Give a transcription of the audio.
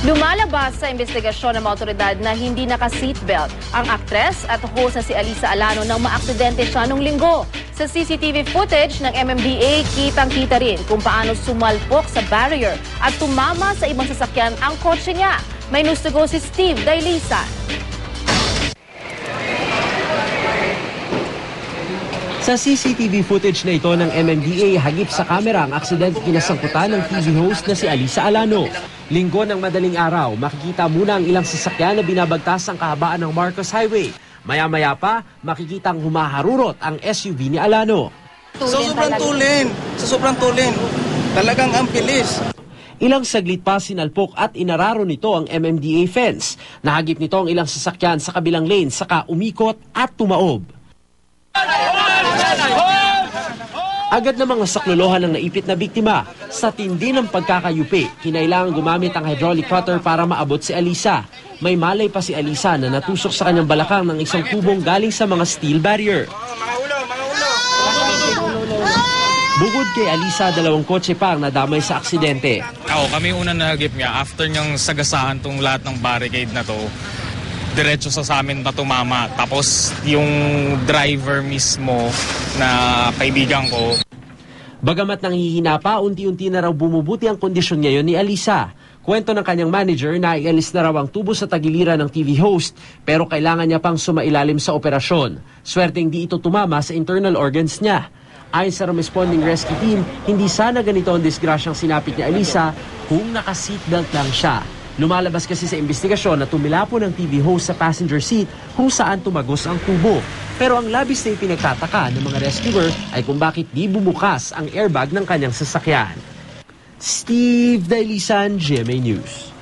Lumalabas sa investigasyon ng mga na hindi naka-seatbelt ang aktres at host na si Alisa Alano nang maaksidente siya nung linggo. Sa CCTV footage ng MMDA, kitang-kita rin kung paano sumalpok sa barrier at tumama sa ibang sasakyan ang kotse niya. May news to go si Steve Dailisan. Sa CCTV footage na ito ng MMDA, hagip sa kamera ang aksidente kinasangkutan ng TV host na si Alisa Alano. Linggo ng madaling araw, makikita muna ang ilang sasakyan na binabagtas ang kahabaan ng Marcos Highway. Maya-maya pa, makikitang humaharurot ang SUV ni Alano. Sa sobrang tulin, sa sobrang tulin, talagang ang bilis. Ilang saglit pa sinalpok at inararo nito ang MMDA fence. Nahagip nito ang ilang sasakyan sa kabilang lane saka umikot at tumaob. Agad na mga saklolohan ang naipit na biktima. Sa tindi ng pagkakayupi, kinailangan gumamit ang hydraulic cutter para maabot si Alisa. May malay pa si Alisa na natusok sa kanyang balakang ng isang tubong galing sa mga steel barrier. Bukod kay Alisa, dalawang kotse pa ang nadamay sa aksidente. Ako, kami unang nahagip niya after niyang sagasaan tong lahat ng barricade na to. Diretso sa amin na tumama. Tapos yung driver mismo na kaibigan ko, Bagamat nanghihina pa, unti-unti na raw bumubuti ang kondisyon ngayon ni Alisa. Kwento ng kanyang manager na ialis na raw ang tubo sa tagiliran ng TV host pero kailangan niya pang sumailalim sa operasyon. Swerteng di ito tumama sa internal organs niya. Ayon sa responding rescue team, hindi sana ganito ang disgrasyang sinapit ni Alisa kung naka-seatbelt lang siya. Lumalabas kasi sa investigasyon na tumilapo ng TV host sa passenger seat kung saan tumagos ang tubo. Pero ang labis na ipinagtataka ng mga rescuer ay kung bakit di bumukas ang airbag ng kanyang sasakyan. Steve Dailisan, GMA News.